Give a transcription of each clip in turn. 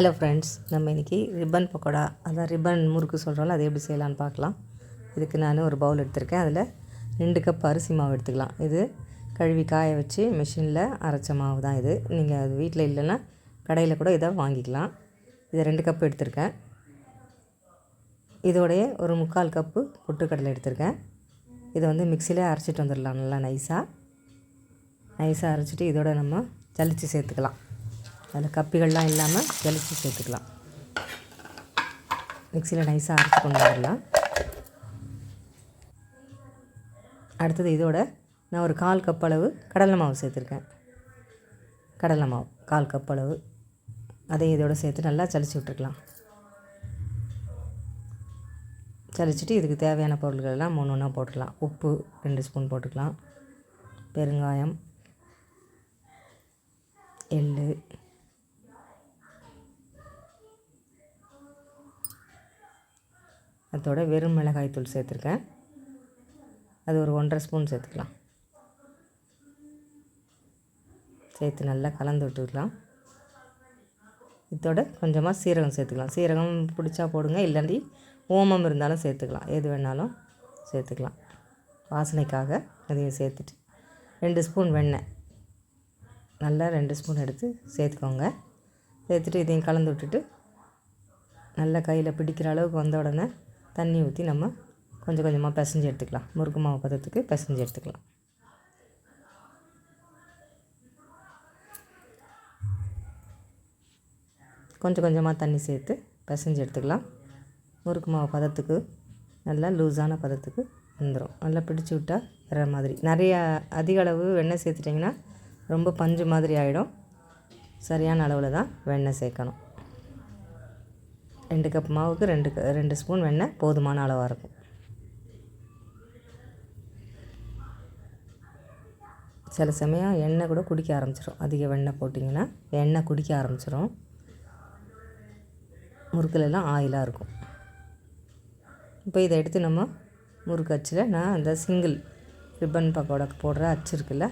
Hello friends நம்ம இன்றைக்கி ribbon pakoda அதான் ரிப்பன் முறுக்கு சொல்கிறோம்ல அதை எப்படி செய்யலான்னு பார்க்கலாம். இதுக்கு நான் ஒரு பவுல் எடுத்திருக்கேன். அதில் ரெண்டு கப் அரிசி மாவு எடுத்துக்கலாம். இது கழுவி காய வச்சு மிஷினில் அரைச்ச மாவு தான் இது. நீங்கள் அது வீட்டில் இல்லைன்னா கடையில் கூட இதை வாங்கிக்கலாம். இதை ரெண்டு கப் எடுத்திருக்கேன். இதோடைய ஒரு முக்கால் கப்பு பொட்டுக்கடலை எடுத்திருக்கேன். இதை வந்து மிக்சியில் அரைச்சிட்டு வந்துடலாம் நல்லா நைஸாக நைஸாக அரைச்சிட்டு இதோட நம்ம ஜலிச்சு சேர்த்துக்கலாம். அதில் கப்பிகள்லாம் இல்லாமல் தெளித்து சேர்த்துக்கலாம். மிக்சியில் நைஸாக அரைச்சி கொண்டு வரலாம் அடுத்தது இதோட நான் ஒரு கால் கப் அளவு கடலை மாவு சேர்த்துருக்கேன். கடலை மாவு கால் கப் அளவு. அதை இதோட சேர்த்து நல்லா சளிச்சு விட்டுருக்கலாம். சளிச்சிட்டு இதுக்கு தேவையான பொருட்களெல்லாம் மூணு ஒன்றா போட்டுக்கலாம். உப்பு ரெண்டு ஸ்பூன் போட்டுக்கலாம். பெருங்காயம் எள் அதோட வெறும் மிளகாய் தூள் சேர்த்துருக்கேன். அது ஒரு ஒன்றரை ஸ்பூன் சேர்த்துக்கலாம். சேர்த்து நல்லா கலந்து விட்டுக்கலாம். இதோட கொஞ்சமாக சீரகம் சேர்த்துக்கலாம். சீரகம் பிடிச்சா போடுங்க. இல்லாண்டி ஓமம் இருந்தாலும் சேர்த்துக்கலாம். எது வேணாலும் சேர்த்துக்கலாம். வாசனைக்காக அதையும் சேர்த்துட்டு ரெண்டு ஸ்பூன் வெண்ணெய். நல்லா ரெண்டு ஸ்பூன் எடுத்து சேர்த்துக்கோங்க. சேர்த்துட்டு இதையும் கலந்து விட்டுட்டு நல்லா கையில் பிடிக்கிற அளவுக்கு வந்த உடனே தண்ணி ஊற்றி நம்ம கொஞ்சம் கொஞ்சமாக பிசைஞ்சு எடுத்துக்கலாம். முறுக்கு மாவு பதத்துக்கு பிசைஞ்சு எடுத்துக்கலாம். கொஞ்சம் கொஞ்சமாக தண்ணி சேர்த்து பிசைஞ்சு எடுத்துக்கலாம். முறுக்கு மாவு பதத்துக்கு நல்லா லூஸான பதத்துக்கு வந்துடும் நல்லா பிடிச்சி விட்டால் வர மாதிரி. நிறையா அதிக அளவு வெண்ணெய் சேர்த்துட்டிங்கன்னா ரொம்ப பஞ்சு மாதிரி ஆகிடும் சரியான அளவில் தான் வெண்ணெய் சேர்க்கணும். ரெண்டு கப் மாவுக்கு ரெண்டு ரெண்டு ஸ்பூன் வெண்ணெய் போதுமான அளவாக இருக்கும். சில சமயம் எண்ணெய் கூட குடிக்க ஆரம்பிச்சிடும் அதிக வெண்ணெய் போட்டிங்கன்னா எண்ணெய் குடிக்க ஆரம்பிச்சிடும் முறுக்கிலெல்லாம் ஆயிலாக இருக்கும். இப்போ இதை எடுத்து நம்ம முறுக்கு அச்சில் நான் அந்த சிங்கிள் ரிப்பன் பக்கோட போடுற அச்சு இருக்குல்ல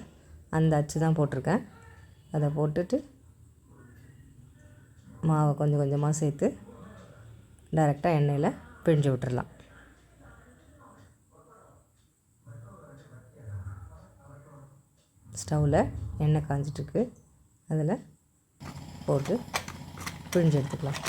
அந்த அச்சு தான் போட்டிருக்கேன். அதை போட்டுட்டு மாவை கொஞ்சம் கொஞ்சமாக சேர்த்து டைரெக்டாக எண்ணெயில் பிழிஞ்சு விட்டுறலாம். ஸ்டவ்வில் எண்ணெய் காஞ்சிட்ருக்கு. அதில் போட்டு பிழிஞ்சு எடுத்துக்கலாம்.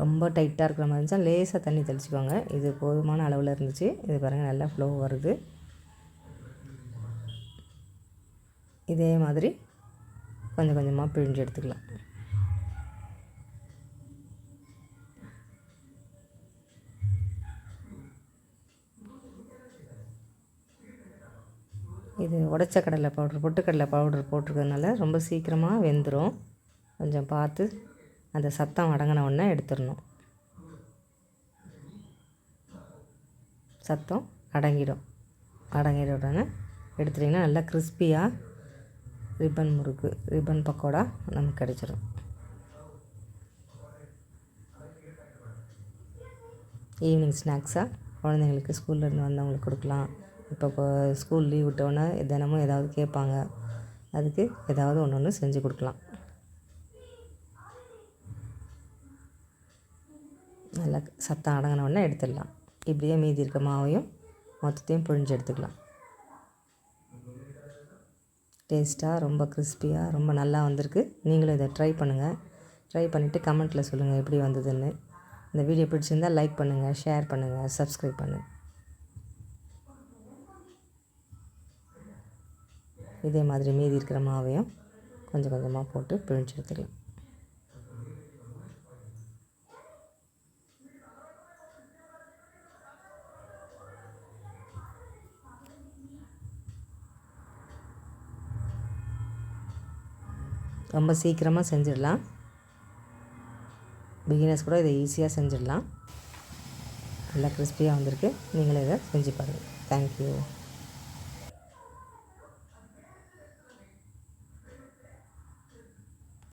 ரொம்ப டைட்டாக இருக்கிற மாதிரி இருந்துச்சா லேசாக தண்ணி தெளிச்சுக்கோங்க. இது போதுமான அளவில் இருந்துச்சு. இது பாருங்கள் நல்லா ஃப்ளோ வருது. இதே மாதிரி கொஞ்சம் கொஞ்சமாக பிழிஞ்சு எடுத்துக்கலாம். இது உடச்ச கடலை பவுட்ரு பொட்டுக்கடலை பவுடர் போட்டிருக்கிறதுனால ரொம்ப சீக்கிரமாக வெந்துடும் கொஞ்சம் பார்த்து அந்த சத்தம் அடங்கின உடனே எடுத்துடணும். சத்தம் அடங்கிடும். அடங்கிட உடனே எடுத்துட்டிங்கன்னா நல்லா கிறிஸ்பியாக ரிப்பன் முறுக்கு ரிப்பன் பக்கோடா நமக்கு கிடச்சிரும். ஈவினிங் ஸ்நாக்ஸாக குழந்தைங்களுக்கு ஸ்கூல்லேருந்து வந்தவங்களுக்கு கொடுக்கலாம். இப்போ ஸ்கூல் லீவ் விட்டோன்னே தினமும் ஏதாவது கேட்பாங்க. அதுக்கு ஏதாவது ஒன்று ஒன்று செஞ்சு கொடுக்கலாம். நல்லா சத்தம் அடங்கின எடுத்துடலாம். இப்படியே மீதி இருக்க மாவையும் மொத்தத்தையும் புழிஞ்சு எடுத்துக்கலாம். டேஸ்ட்டாக ரொம்ப கிறிஸ்பியாக ரொம்ப நல்லா வந்திருக்கு. நீங்களும் இதை ட்ரை பண்ணுங்கள் ட்ரை பண்ணிவிட்டு கமெண்ட்டில் சொல்லுங்கள் எப்படி வந்ததுன்னு. இந்த வீடியோ பிடிச்சிருந்தால் லைக் பண்ணுங்கள் ஷேர் பண்ணுங்கள் சப்ஸ்கிரைப் பண்ணுங்கள் இதே மாதிரி மீதி இருக்கிற மாவையும் கொஞ்சம் கொஞ்சமாக போட்டு பிழிஞ்சு எடுத்துக்கலாம். ரொம்ப சீக்கிரமாக செஞ்சிடலாம். பிகினர்ஸ் கூட இதை ஈஸியாக செஞ்சிடலாம். நல்லா கிறிஸ்பியாக வந்திருக்கு. நீங்களே இதை செஞ்சு பாருங்கள் தேங்க்யூ